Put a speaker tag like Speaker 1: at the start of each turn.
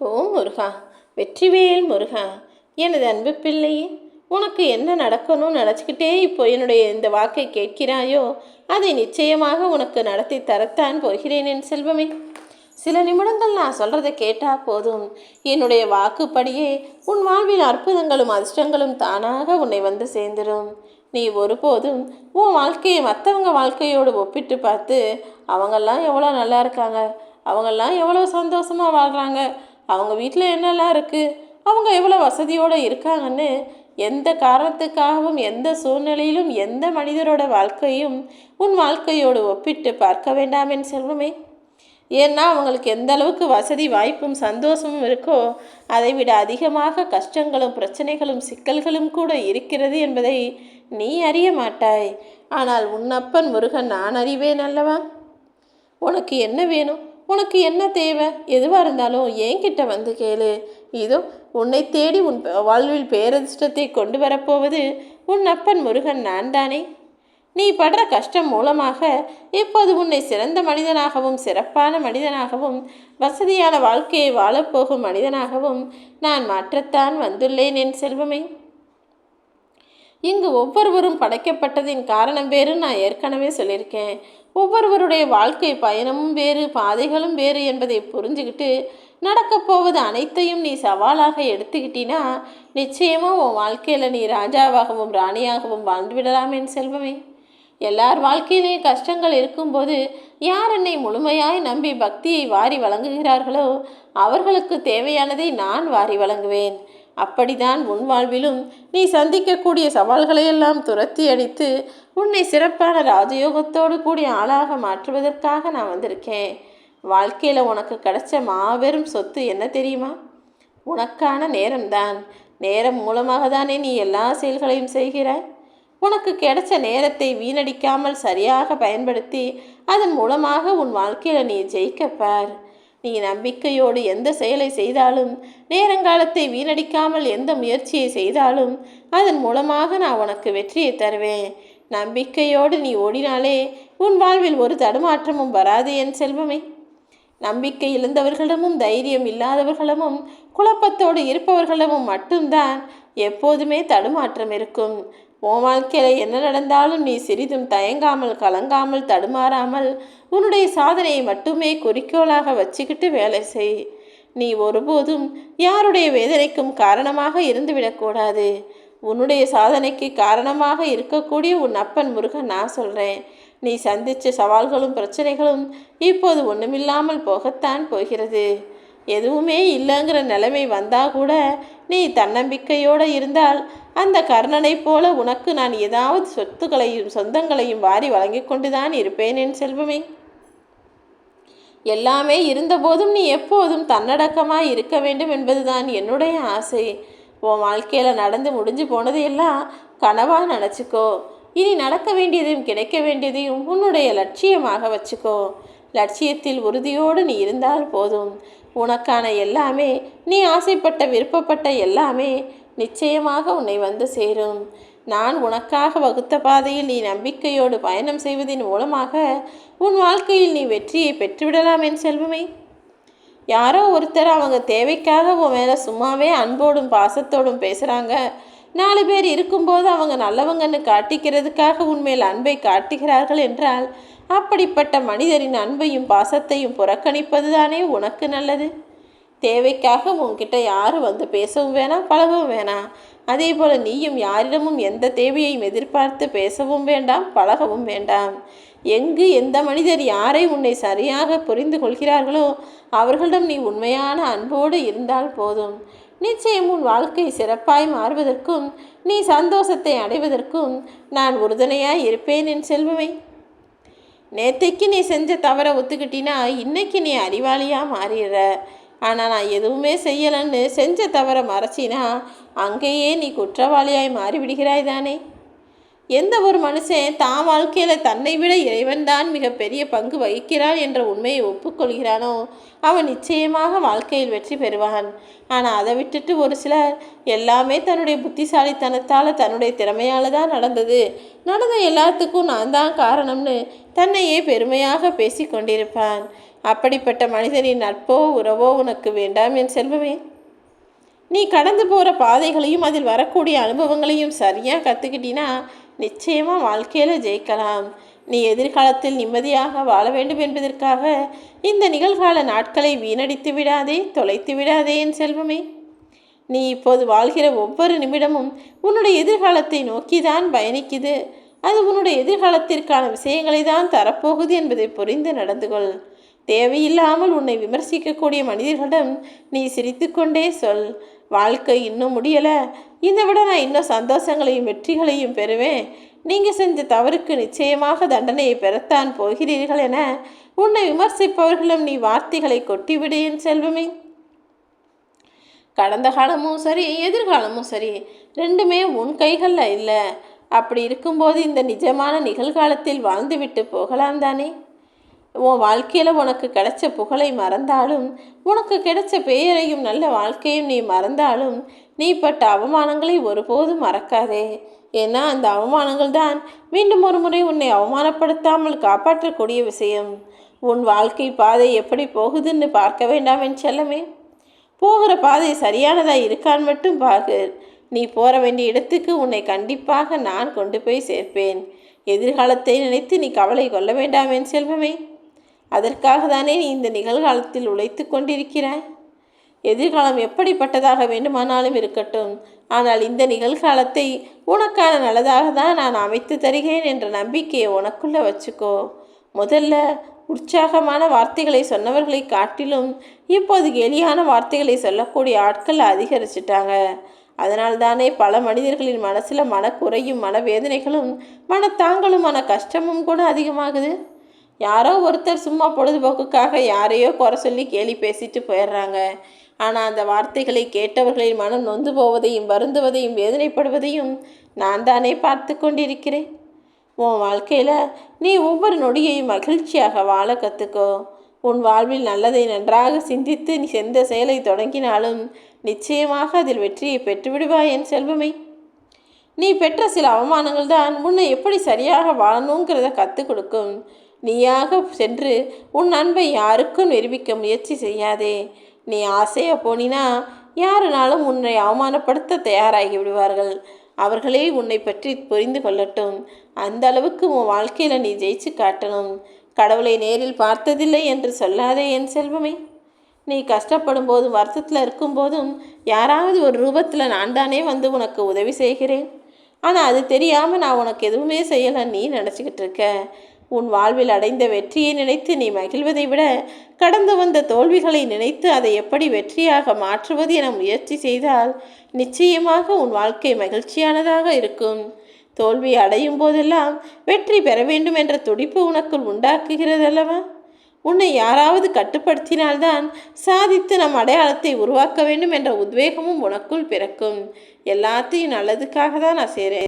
Speaker 1: ஓம் முருகா வெற்றிவேல் முருகா எனது அன்பு பிள்ளையே உனக்கு என்ன நடக்கணும்னு நினச்சிக்கிட்டே இப்போ என்னுடைய இந்த வாக்கை கேட்கிறாயோ அதை நிச்சயமாக உனக்கு நடத்தி தரத்தான் போகிறேன் என் செல்வமே. சில நிமிடங்கள் நான் சொல்கிறத கேட்டால் போதும். என்னுடைய வாக்குப்படியே உன் வாழ்வில் அற்புதங்களும் அதிர்ஷ்டங்களும் தானாக உன்னை வந்து சேர்ந்துடும். நீ ஒருபோதும் உன் வாழ்க்கையை மற்றவங்க வாழ்க்கையோடு ஒப்பிட்டு பார்த்து அவங்கெல்லாம் எவ்வளோ நல்லா இருக்காங்க அவங்கெல்லாம் எவ்வளோ சந்தோஷமாக வாழ்கிறாங்க அவங்க வீட்டில் என்னெல்லாம் இருக்குது அவங்க எவ்வளோ வசதியோடு இருக்காங்கன்னு எந்த காரணத்துக்காகவும் எந்த சூழ்நிலையிலும் எந்த மனிதரோட வாழ்க்கையும் உன் வாழ்க்கையோடு ஒப்பிட்டு பார்க்க வேண்டாம் என் செல்வமே. ஏன்னா அவங்களுக்கு எந்த அளவுக்கு வசதி வாய்ப்பும் சந்தோஷமும் இருக்கோ அதை விட அதிகமாக கஷ்டங்களும் பிரச்சனைகளும் சிக்கல்களும் கூட இருக்கிறது என்பதை நீ அறிய மாட்டாய். ஆனால் உன்னப்பன் முருகன் நான் அறிவேன் அல்லவா? உனக்கு என்ன வேணும்? உனக்கு என்ன தேவை? எதுவாக இருந்தாலும் என்கிட்ட வந்து கேளு. இதோ உன்னை தேடி உன் வாழ்வில் பேரதிர்ஷ்டத்தை கொண்டு வரப்போவது உன் அப்பன் முருகன் நான் தானே நீ படுற கஷ்டம் மூலமாக இப்போது உன்னை சிறந்த மனிதனாகவும் சிறப்பான மனிதனாகவும் வசதியான வாழ்க்கையை வாழப்போகும் மனிதனாகவும் நான் மாற்றத்தான் வந்துள்ளேன் என் செல்வமே. இங்கு ஒவ்வொருவரும் படைக்கப்பட்டதின் காரணம் வேறு நான் ஏற்கனவே சொல்லியிருக்கேன். ஒவ்வொருவருடைய வாழ்க்கை பயணமும் வேறு பாதைகளும் வேறு என்பதை புரிஞ்சுக்கிட்டு நடக்கப் போவது அனைத்தையும் நீ சவாலாக எடுத்துக்கிட்டினா நிச்சயமாக உன் வாழ்க்கையில் நீ ராஜாவாகவும் ராணியாகவும் வாழ்ந்து விடலாம் செல்வமே. எல்லார் வாழ்க்கையிலேயும் கஷ்டங்கள் இருக்கும்போது யார் என்னை முழுமையாய் நம்பி பக்தியை வாரி வழங்குகிறார்களோ அவர்களுக்கு தேவையானதை நான் வாரி வழங்குவேன். அப்படிதான் உன் வாழ்விலும் நீ சந்திக்கக்கூடிய சவால்களையெல்லாம் துரத்தி அடித்து உன்னை சிறப்பான ராஜயோகத்தோடு கூடிய ஆளாக மாற்றுவதற்காக நான் வந்திருக்கேன். வாழ்க்கையில் உனக்கு கிடைச்ச மாபெரும் சொத்து என்ன தெரியுமா? உனக்கான நேரம்தான். நேரம் மூலமாக தானே நீ எல்லா செயல்களையும் செய்கிறாய். உனக்கு கிடைச்ச நேரத்தை வீணடிக்காமல் சரியாக பயன்படுத்தி அதன் மூலமாக உன் வாழ்க்கையில் நீ ஜெயிக்கப்பார் நீ நம்பிக்கையோடு எந்த செயலை செய்தாலும் நேரங்காலத்தை வீணடிக்காமல் எந்த முயற்சியை செய்தாலும் அதன் மூலமாக நான் உனக்கு வெற்றியை தருவேன். நம்பிக்கையோடு நீ ஓடினாலே உன் வாழ்வில் ஒரு தடுமாற்றமும் வராது என் செல்வமே. நம்பிக்கை இழந்தவர்களிடமும் தைரியம் இல்லாதவர்களிடமும் குழப்பத்தோடு இருப்பவர்களிடமும் மட்டும்தான் எப்போதுமே தடுமாற்றம் இருக்கும். உன் வாழ்க்கையில் என்ன நடந்தாலும் நீ சிறிதும் தயங்காமல் கலங்காமல் தடுமாறாமல் உன்னுடைய சாதனையை மட்டுமே குறிக்கோளாக வச்சுக்கிட்டு வேலை செய். நீ ஒருபோதும் யாருடைய வேதனைக்கும் காரணமாக இருந்துவிடக்கூடாது உன்னுடைய சாதனைக்கு காரணமாக இருக்கக்கூடிய உன் அப்பன் முருகன் நான் சொல்கிறேன் நீ சந்தித்த சவால்களும் பிரச்சனைகளும் இப்போது ஒன்றுமில்லாமல் போகத்தான் போகிறது. எதுவுமே இல்லைங்கிற நிலைமை வந்தால் கூட நீ தன்னம்பிக்கையோடு இருந்தால் அந்த கர்ணனை போல உனக்கு நான் ஏதாவது சொத்துக்களையும் சொந்தங்களையும் வாரி வழங்கி கொண்டுதான் இருப்பேன் என் செல்வமே. எல்லாமே இருந்தபோதும் நீ எப்போதும் தன்னடக்கமாக இருக்க வேண்டும் என்பதுதான் என்னுடைய ஆசை. உன் வாழ்க்கையில் நடந்து முடிஞ்சு போனதையெல்லாம் கனவாக நினச்சிக்கோ. இனி நடக்க வேண்டியதையும் கிடைக்க வேண்டியதையும் உன்னுடைய லட்சியமாக வச்சுக்கோ. லட்சியத்தில் உறுதியோடு நீ இருந்தால் போதும். உனக்கான எல்லாமே நீ ஆசைப்பட்ட விருப்பப்பட்ட எல்லாமே நிச்சயமாக உன்னை வந்து சேரும். நான் உனக்காக வகுத்த பாதையில் நீ நம்பிக்கையோடு பயணம் செய்வதன் மூலமாக உன் வாழ்க்கையில் நீ வெற்றியை பெற்றுவிடலாம் என் செல்வமே. யாரோ ஒருத்தர் அவங்க தேவைக்காக உன் மேலே சும்மாவே அன்போடும் பாசத்தோடும் பேசுகிறாங்க நாலு பேர் இருக்கும்போது அவங்க நல்லவங்கன்னு காட்டிக்கிறதுக்காக உன்மேல் அன்பை காட்டுகிறார்கள் என்றால் அப்படிப்பட்ட மனிதரின் அன்பையும் பாசத்தையும் புறக்கணிப்பது தானே உனக்கு நல்லது? தேவைக்காக உன்கிட்ட யாரும் வந்து பேசவும் வேணாம் பழகவும் வேணாம் அதே போல் நீயும் யாரிடமும் எந்த தேவையையும் எதிர்பார்த்து பேசவும் வேண்டாம் பழகவும் வேண்டாம். எங்கு எந்த மனிதர் யாரை உன்னை சரியாக புரிந்து கொள்கிறார்களோ அவர்களிடம் நீ உண்மையான அன்போடு இருந்தால் போதும். நிச்சயம் உன் வாழ்க்கை சிறப்பாய் மாறுவதற்கும் நீ சந்தோஷத்தை அடைவதற்கும் நான் உறுதுணையாய் இருப்பேன் என் செல்வமே. நேற்றைக்கு நீ செஞ்ச தவறை ஒத்துக்கிட்டினா இன்னைக்கு நீ அறிவாளியாக மாறிடுற. ஆனால் நான் எதுவுமே செய்யலைன்னு செஞ்ச தவறை மறைச்சினா அங்கேயே நீ குற்றவாளியாய் மாறிவிடுகிறாய் தானே? எந்த ஒரு மனுஷன் தான் வாழ்க்கையில் தன்னை விட இறைவன்தான் மிகப்பெரிய பங்கு வகிக்கிறான் என்ற உண்மையை ஒப்புக்கொள்கிறானோ அவன் நிச்சயமாக வாழ்க்கையில் வெற்றி பெறுவான். ஆனால் அதை விட்டுட்டு ஒரு சிலர் எல்லாமே தன்னுடைய புத்திசாலித்தனத்தால் தன்னுடைய திறமையால் தான் நடந்தது. நடந்த எல்லாத்துக்கும் நான் தான் காரணம்னு தன்னையே பெருமையாக பேசி கொண்டிருப்பான். அப்படிப்பட்ட மனிதனின் நட்போ உறவோ உனக்கு வேண்டாம் என் செல்வமே. நீ கடந்து போகிற பாதைகளையும் அதில் வரக்கூடிய அனுபவங்களையும் சரியாக கற்றுக்கிட்டினா நிச்சயமாக வாழ்க்கையில் ஜெயிக்கலாம். நீ எதிர்காலத்தில் நிம்மதியாக வாழ வேண்டும் என்பதற்காக இந்த நிகழ்கால நாட்களை வீணடித்து விடாதே தொலைத்து விடாதே என் செல்வமே. நீ இப்போது வாழ்கிற ஒவ்வொரு நிமிடமும் உன்னுடைய எதிர்காலத்தை நோக்கிதான் பயணிக்குது. அது உன்னுடைய எதிர்காலத்திற்கான விஷயங்களை தான் தரப்போகுது என்பதை புரிந்து நடந்து கொள் தேவையில்லாமல் உன்னை விமர்சிக்கக்கூடிய மனிதர்களிடம் நீ சிரித்துக்கொண்டே சொல். வாழ்க்கை இன்னும் முடியலை. இதை விட நான் இன்னும் சந்தோஷங்களையும் வெற்றிகளையும் பெறுவேன். நீங்கள் செஞ்ச தவறுக்கு நிச்சயமாக தண்டனையை பெறத்தான் போகிறீர்கள் என உன்னை விமர்சிப்பவர்களும் நீ வார்த்தைகளை கொட்டிவிடு என் செல்வமே. கடந்த காலமும் சரி எதிர்காலமும் சரி ரெண்டுமே உன் கைகளில் இல்லை. அப்படி இருக்கும்போது இந்த நிஜமான நிகழ்காலத்தில் வாழ்ந்துவிட்டு போகலாம் தானே? உன் வாழ்க்கையில் உனக்கு கிடைச்ச புகழை மறந்தாலும் உனக்கு கிடைச்ச பெயரையும் நல்ல வாழ்க்கையும் நீ மறந்தாலும் நீ பட்ட அவமானங்களை ஒருபோதும் மறக்காதே. ஏன்னா அந்த அவமானங்கள் தான் மீண்டும் ஒரு முறை உன்னை அவமானப்படுத்தாமல் காப்பாற்றக்கூடிய விஷயம். உன் வாழ்க்கை பாதை எப்படி போகுதுன்னு பார்க்க வேண்டாம் என் செல்லமே. போகிற பாதை சரியானதாக இருக்கான்னு மட்டும் பாகு நீ போற வேண்டிய இடத்துக்கு உன்னை கண்டிப்பாக நான் கொண்டு போய் சேர்ப்பேன். எதிர்காலத்தை நினைத்து நீ கவலை கொள்ள வேண்டாம் என் செல்வமே. அதற்காக தானே நீ இந்த நிகழ்காலத்தில் உழைத்து கொண்டிருக்கிறாய்? எதிர்காலம் எப்படிப்பட்டதாக வேண்டுமானாலும் இருக்கட்டும். ஆனால் இந்த நிகழ்காலத்தை உனக்கான நல்லதாக தான் நான் அமைத்து தருகிறேன் என்ற நம்பிக்கையை உனக்குள்ள வச்சுக்கோ. முதல்ல உற்சாகமான வார்த்தைகளை சொன்னவர்களை காட்டிலும் இப்போது எளியான வார்த்தைகளை சொல்லக்கூடிய ஆட்கள் அதிகரிச்சிட்டாங்க. அதனால்தானே பல மனிதர்களின் மனசில் மனக்குறையும் மனவேதனைகளும் மனத்தாங்களும் மன கஷ்டமும் கூட அதிகமாகுது. யாரோ ஒருத்தர் சும்மா பொழுதுபோக்குக்காக யாரையோ குறை சொல்லி கேலி பேசிட்டு போயிடுறாங்க. ஆனால் அந்த வார்த்தைகளை கேட்டவர்களின் மனம் நொந்து போவதையும் வருந்துவதையும் வேதனைப்படுவதையும் நான் தானே பார்த்து கொண்டிருக்கிறேன். உன் வாழ்க்கையில் நீ ஒவ்வொரு நொடியையும் மகிழ்ச்சியாக வாழ கற்றுக்கோ உன் வாழ்வில் நல்லதை நன்றாக சிந்தித்து நீ செந்த செயலை தொடங்கினாலும் நிச்சயமாக அதில் வெற்றியை பெற்றுவிடுவாய் என் செல்வமே. நீ பெற்ற சில அவமானங்கள் தான் உன்னை எப்படி சரியாக வாழணுங்கிறத கற்றுக் கொடுக்கும். நீயாக சென்று உன் அன்பை யாருக்கும் நிரூபிக்க முயற்சி செய்யாதே. நீ ஆசையாக போனினா யாருனாலும் உன்னை அவமானப்படுத்த தயாராகி விடுவார்கள். அவர்களே உன்னை பற்றி புரிந்து கொள்ளட்டும். அந்த அளவுக்கு உன் வாழ்க்கையில் நீ ஜெயிச்சு காட்டணும். கடவுளை நேரில் பார்த்ததில்லை என்று சொல்லாதே என் செல்வமே. நீ கஷ்டப்படும் போதும் வருத்தத்தில் இருக்கும்போதும் யாராவது ஒரு ரூபத்தில் நான் தானே வந்து உனக்கு உதவி செய்கிறேன். ஆனால் அது தெரியாமல் நான் உனக்கு எதுவுமே செய்யலை நீ நினச்சிக்கிட்டு இருக்க. உன் வாழ்வில் அடைந்த வெற்றியை நினைத்து நீ மகிழ்வதை விட கடந்து வந்த தோல்விகளை நினைத்து அதை எப்படி வெற்றியாக மாற்றுவது என முயற்சி செய்தால் நிச்சயமாக உன் வாழ்க்கை மகிழ்ச்சியானதாக இருக்கும். தோல்வி அடையும் போதெல்லாம் வெற்றி பெற வேண்டும் என்ற துடிப்பு உனக்குள் உண்டாக்குகிறது அல்லவா உன்னை யாராவது கட்டுப்படுத்தினால்தான் சாதித்து நம் அடையாளத்தை உருவாக்க வேண்டும் என்ற உத்வேகமும் உனக்குள் பிறக்கும். எல்லாத்தையும் நல்லதுக்காக தான் நான் செய்கிறேன்